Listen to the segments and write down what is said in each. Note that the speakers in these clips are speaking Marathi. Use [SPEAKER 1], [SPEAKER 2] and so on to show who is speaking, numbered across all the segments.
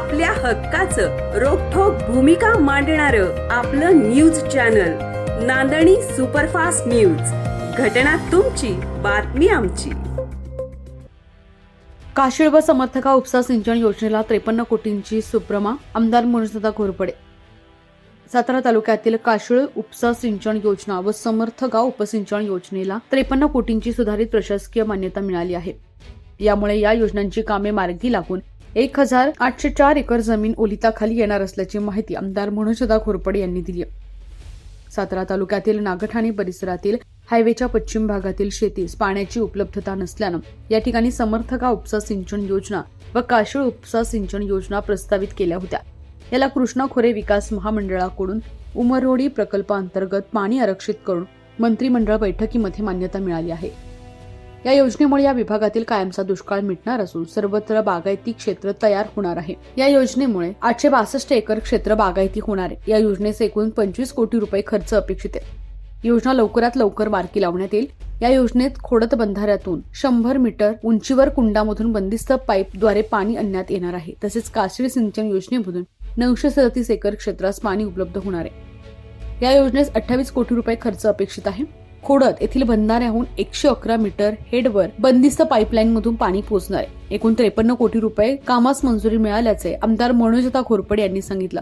[SPEAKER 1] आपल्या हक्काचं रोखोक भूमिका मांडणार आपलं news channel Nandani superfast news. घटना तुमची बातमी आमची.
[SPEAKER 2] काशीळ व समर्थका उपसा सिंचन योजनेला त्रेपन्न कोटींची सुप्रमा आमदार मनोजदादा घोरपडे. सातारा तालुक्यातील काशीळ उपसा सिंचन योजना व समर्थ गाव उपसिंचन योजनेला त्रेपन्न कोटींची सुधारित प्रशासकीय मान्यता मिळाली आहे. यामुळे या योजनांची कामे मार्गी लागून एक हजार आठशे चार एकर जमीन ओलिताखाली येणार असल्याची माहिती आमदार मनोजदा घोरपडे यांनी दिली सातारा तालुक्यातील नागठाणे परिसरातील हायवेच्या पश्चिम भागातील शेतीस पाण्याची उपलब्धता नसल्यानं या ठिकाणी समर्थका उपसा सिंचन योजना व काशीळ उपसा सिंचन योजना प्रस्तावित केल्या होत्या. याला कृष्णा खोरे विकास महामंडळाकडून उमरोडी प्रकल्पांतर्गत पाणी आरक्षित करून मंत्रिमंडळ बैठकीमध्ये मान्यता मिळाली आहे. या योजनेमुळे या विभागातील कायमचा दुष्काळ मिटणार असून सर्वत्र बागायती क्षेत्र तयार होणार आहे. या योजनेमुळे आठशे बासष्ट एकर क्षेत्र बागायती होणार आहे. या योजनेचे एकूण पंचवीस कोटी रुपये खर्च अपेक्षित आहे. योजना लवकरात लवकर मार्की लावण्यात येईल. या योजनेत खोडत बंधाऱ्यातून शंभर मीटर उंचीवर कुंडामधून बंदिस्त पाईपद्वारे पाणी आणण्यात येणार आहे. तसेच काशीळ सिंचन योजनेमधून नऊशे सदतीस एकर क्षेत्रास पाणी उपलब्ध होणार आहे. या योजनेस अठ्ठावीस कोटी रुपये खर्च अपेक्षित आहे. खोडत येथील बंधाऱ्याहून एकशे अकरा मीटर हेडवर बंदिस्त पाईपलाईन मधून पाणी पोहोचणार आहे. एकूण त्रेपन्न कोटी रुपये कामास मंजुरी मिळाल्याचे आमदार मनोजता घोरपडे यांनी सांगितलं.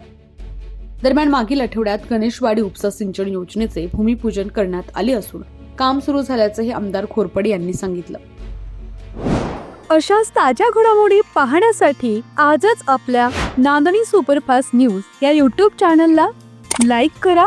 [SPEAKER 2] दरम्यान मागील आठवड्यात गणेशवाडी उपसा सिंचन योजनेचे भूमिपूजन करण्यात आले असून काम सुरू झाल्याचंही आमदार खोरपडे यांनी सांगितलं.
[SPEAKER 3] अशाच ताज्या घडामोडी पाहण्यासाठी आजच आपल्या नांदणी सुपरफास्ट न्यूज या यूट्यूब चॅनलला लाईक करा